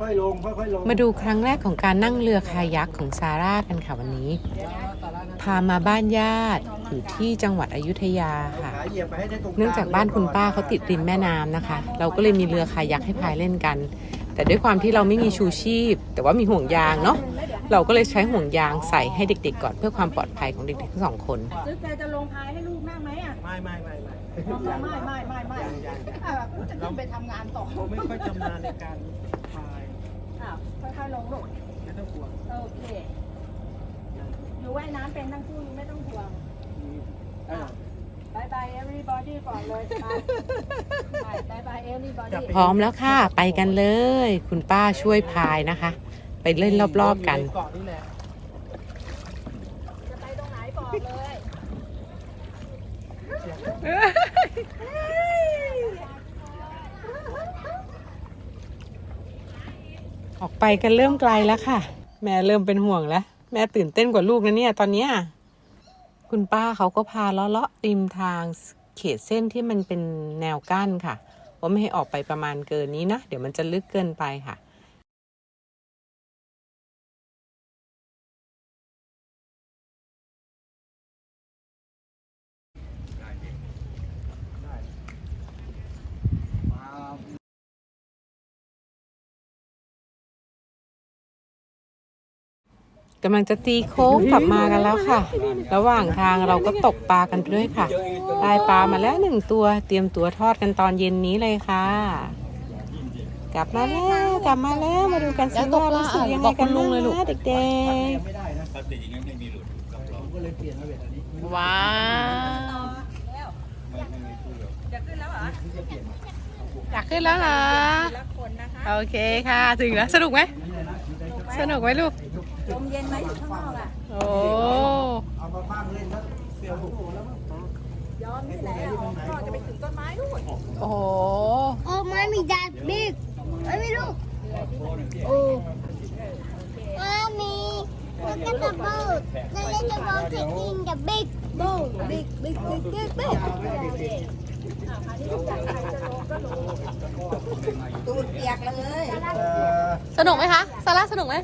ค่อยๆลงค่อยๆลงมาดูครั้งแรกของการนั่งเรือคายักของซาร่ากันค่ะวันนี้ พามาบ้านญาติอยู่ที่จังหวัดอยุธยาค่ะ ขาเหยียบไปให้ได้ตรงเนื่องจากบ้านคุณป้าเขาติดริมแม่น้ำนะคะ เราก็เลยมีเรือคายักให้พายเล่นกัน แต่ด้วยความที่เราไม่มีชูชีพ แต่ว่ามีห่วงยางเนาะเราก็เลยใช้ห่วงยางใส่ให้เด็ก ๆ ก่อนเพื่อความปลอดภัยของเด็กๆทั้งสองคน ซื้อแกจะลงพายให้ลูกนั่งไหมอะไม่ไม่ไม่ไม่ไม่ไม่ไม่ไม่ไม่ยังยังยังอะกูจะขึ้นไปทำงานต่อ เราไม่ค่อยชำนาญในการ พายอะค่อยๆลงลูกไม่ต้องกลัวโอเคอยู่ว่ายน้ำเป็นทั้งคู่ไม่ต้องห่วงเออบายบาย everybody ก่อนเลยไปบายบาย everybody พร้อมแล้วค่ะ ไปกันเลย คุณป้าช่วยพายนะคะ ไปเล่นรอบๆกัน เกาะนี่แหละจะไปตรงไหนบอกเลย ออกไปกันเริ่มไกลแล้วค่ะ แม่เริ่มเป็นห่วงแล้ว แม่ตื่นเต้นกว่าลูกนะเนี่ยตอนเนี้ยคุณป้าเขาก็พาเลาะเลาะริมทางเขตเส้นที่มันเป็นแนวกั้นค่ะว่าไม่ให้ออกไปประมาณเกินนี้นะ เดี๋ยวมันจะลึกเกินไปค่ะ กำลังจะตีโค้งกลับมากันแล้วค่ะ ระหว่างทางเราก็ตกปลากันไปด้วยค่ะ ได้ปลามาแล้วหนึ่งตัว เตรียมตัวทอดกันตอนเย็นนี้เลยค่ะ กลับมาแล้วกลับมาแล้วมาดูกันสิว่ารู้สึกยังไงกันบ้างนะเด็กยังไม่ได้นะถ้าติดอย่างนั้นไม่มีหลุดกับเราผมก็เลยเปลี่ยนมาเป็นอันนี้ๆว้าวไม่ไม่มีคู่หรอกจะขึ้นแล้วเหรอที่จะเปลี่ยนมาอยากขึ้นแล้วเหรอละคนนะคะโอเคค่ะ ถึงแล้ว สนุกไหม สนุกไหมลูก ลมเย็นไหมอยู่ข้างนอกอะโอ้เอามาบ้างเล่นแล้วเสียวหูแล้วมั้งย้อนที่แล้วก็จะไปถึงต้นไม้นู่นโอ้โห Oh, mommy, that big. Mommy, look. Oh. Mommy, look at the boat. The little boat taking the big boat. Big, big, big, big, big. ตูดเปียกเลยเอ่อสนุกไหมคะ ซาร่าสนุกไหม